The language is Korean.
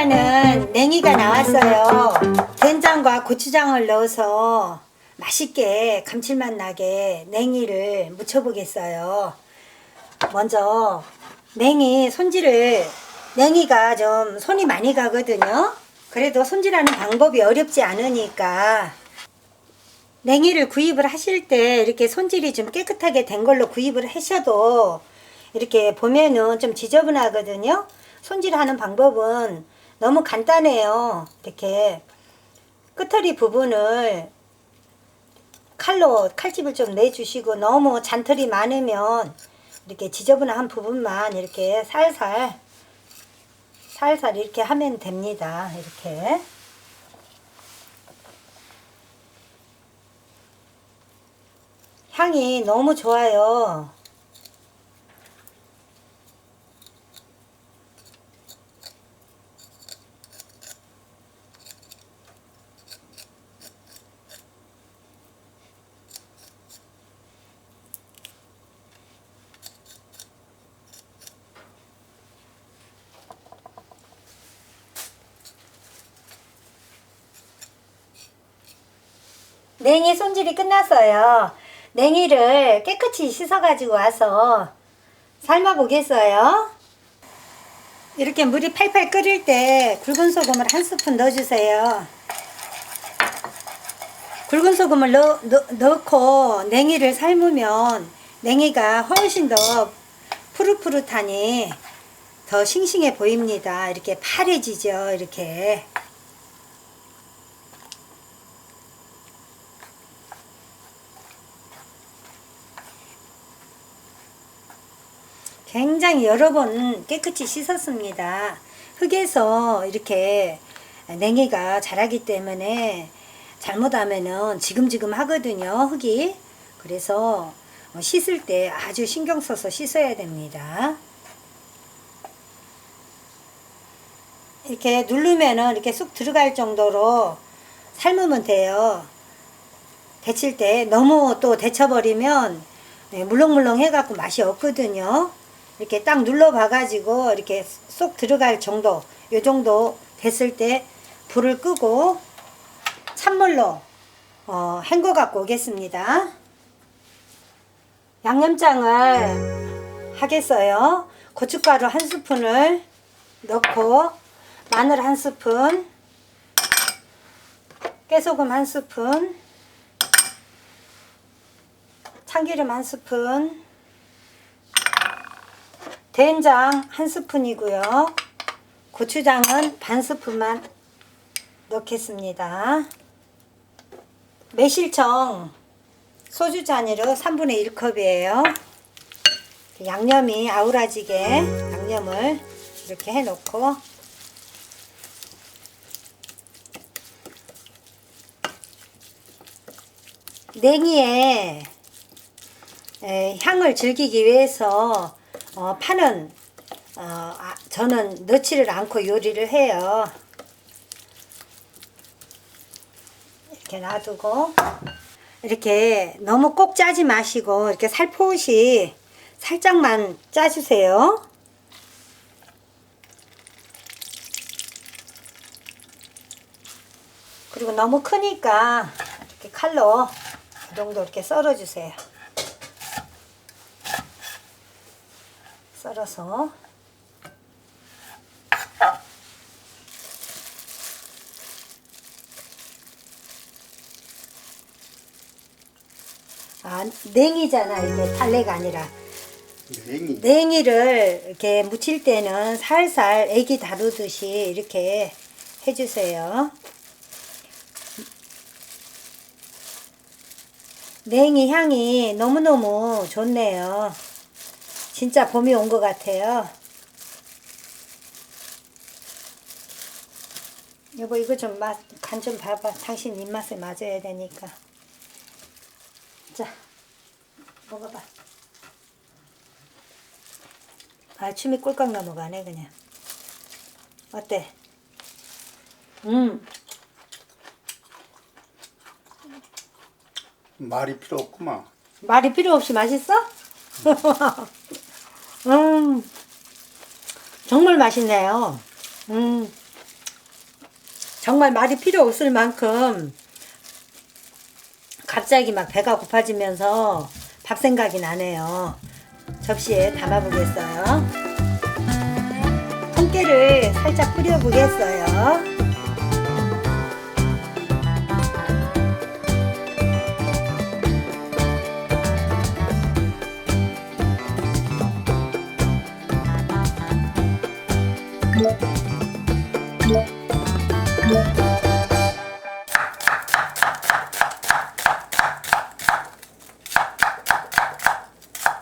반찬은 냉이가 나왔어요. 된장과 고추장을 넣어서 맛있게 감칠맛 나게 냉이를 무쳐보겠어요. 먼저 냉이 손질을 냉이가 좀 손이 많이 가거든요. 그래도 손질하는 방법이 어렵지 않으니까 냉이를 구입을 하실 때 이렇게 손질이 좀 깨끗하게 된 걸로 구입을 하셔도 이렇게 보면은 좀 지저분하거든요. 손질하는 방법은 너무 간단해요. 이렇게 끝털이 부분을 칼로 칼집을 좀 내주시고 너무 잔털이 많으면 이렇게 지저분한 부분만 이렇게 살살 살살 이렇게 하면 됩니다. 이렇게 향이 너무 좋아요. 냉이 손질이 끝났어요. 냉이를 깨끗이 씻어가지고 와서 삶아 보겠어요. 이렇게 물이 팔팔 끓일 때 굵은 소금을 한 스푼 넣어주세요. 굵은 소금을 넣, 넣, 넣고 냉이를 삶으면 냉이가 훨씬 더 푸릇푸릇하니 더 싱싱해 보입니다. 이렇게 파래지죠. 이렇게. 굉장히 여러 번 깨끗이 씻었습니다. 흙에서 이렇게 냉이가 자라기 때문에 잘못하면은 지금지금 하거든요, 흙이. 그래서 씻을 때 아주 신경 써서 씻어야 됩니다. 이렇게 누르면은 이렇게 쑥 들어갈 정도로 삶으면 돼요. 데칠 때 너무 또 데쳐버리면 네, 물렁물렁 해갖고 맛이 없거든요. 이렇게 딱 눌러 봐가지고 이렇게 쏙 들어갈 정도, 요 정도 됐을 때 불을 끄고 찬물로 어, 헹궈 갖고 오겠습니다. 양념장을 하겠어요. 고춧가루 한 스푼을 넣고 마늘 한 스푼, 깨소금 한 스푼, 참기름 한 스푼, 된장 한 스푼이고요. 고추장은 반 스푼만 넣겠습니다. 매실청 소주 잔으로 3분의 1컵이에요. 양념이 아우라지게 양념을 이렇게 해놓고 냉이에 에, 향을 즐기기 위해서 어, 파는 어, 아, 저는 넣지를 않고 요리를 해요. 이렇게 놔두고 이렇게 너무 꼭 짜지 마시고 이렇게 살포시 살짝만 짜주세요. 그리고 너무 크니까 이렇게 칼로 이 정도 이렇게 썰어주세요. 썰어서 아 냉이잖아 이게 달래가 아니라 냉이 냉이를 이렇게 무칠 때는 살살 애기 다루듯이 이렇게 해주세요. 냉이 향이 너무너무 좋네요. 진짜 봄이 온 것 같아요. 여보 이거 좀 맛, 간 좀 봐봐. 당신 입맛에 맞아야 되니까. 자, 먹어봐. 아, 침이 꼴깍 넘어가네, 그냥. 어때? 음, 말이 필요 없구만. 말이 필요 없이 맛있어? 음, 정말 맛있네요. 음, 정말 말이 필요 없을 만큼 갑자기 막 배가 고파지면서 밥 생각이 나네요. 접시에 담아보겠어요. 통깨를 살짝 뿌려보겠어요. Thank you.